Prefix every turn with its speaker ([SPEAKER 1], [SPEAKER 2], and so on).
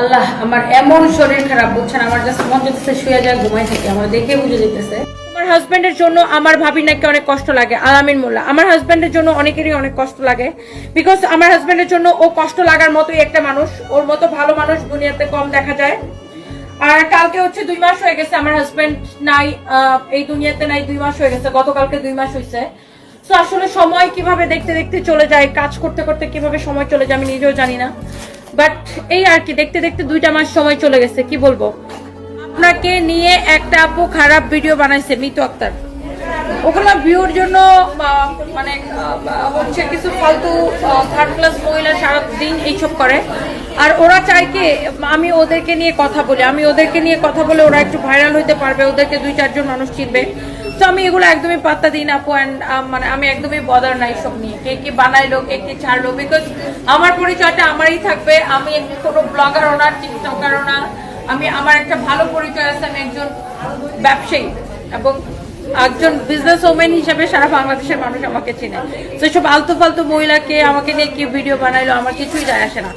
[SPEAKER 1] আল্লাহ, আমার এমন শরীর খারাপ, বুঝছেন? আমার জাস্ট মন যেতেছে শুয়ে যায় ঘুমাই থাকে। আমার দেখে বুঝে যেতেছে। আমার হাজবেন্ডের জন্য আমার ভাবি নাকি অনেক কষ্ট লাগে, আলামিন মোল্লা। আমার হাজবেন্ডের জন্য অনেকেরই অনেক কষ্ট লাগে। বিকজ আমার হাজবেন্ডের জন্য ও কষ্ট লাগার মতোই একটা মানুষ। ওর মতো ভালো মানুষ দুনিয়াতে কম দেখা যায়। আর কালকে হচ্ছে দুই মাস হয়ে গেছে, আমার হাজবেন্ড নাই এই দুনিয়াতে নাই, দুই মাস হয়ে গেছে। গতকালকে দুই মাস হয়েছে তো আসলে সময় কীভাবে দেখতে দেখতে চলে যায়, কাজ করতে করতে কীভাবে সময় চলে যায়, আমি নিজেও জানি না। বাট এই আর কি, দেখতে দেখতে দুইটা মাস সময় চলে গেছে, কি বলব? আপনাকে নিয়ে একটা আপু খারাপ ভিডিও বানাইছে, মিতু আক্তার। ওখানে ভিউর জন্য মানে হচ্ছে কিছু ফালতু থার্ড ক্লাস মহিলা সারাদিন এইসব করে। আর ওরা চায় কি, আমি ওদেরকে নিয়ে কথা বলি, আমি ওদেরকে নিয়ে কথা বলে ওরা একটু ভাইরাল হইতে পারবে, ওদেরকে দুই, চারজন মানুষ চিনবে। তো আমি এগুলো একদমই পাত্তা দিই না অ্যান্ড মানে আমি একদমই বদার নাই সব নিয়ে। কে কি বানাইলো, কে কি ছাড়লো বিকজ আমার পরিচয়টা আমারই থাকবে। আমি কোনো ব্লগারও না টিকটকারও না। আমি, আমার একটা ভালো পরিচয় আছে, আমি একজন ব্যবসায়ী এবং একজন বিজনেস ওমেন হিসেবে সারা বাংলাদেশের মানুষ আমাকে চেনে। তো সব আলতু ফালতু মহিলাকে আমাকে নিয়ে কি ভিডিও বানাইলো, আমার কিছুই যায় আসে না।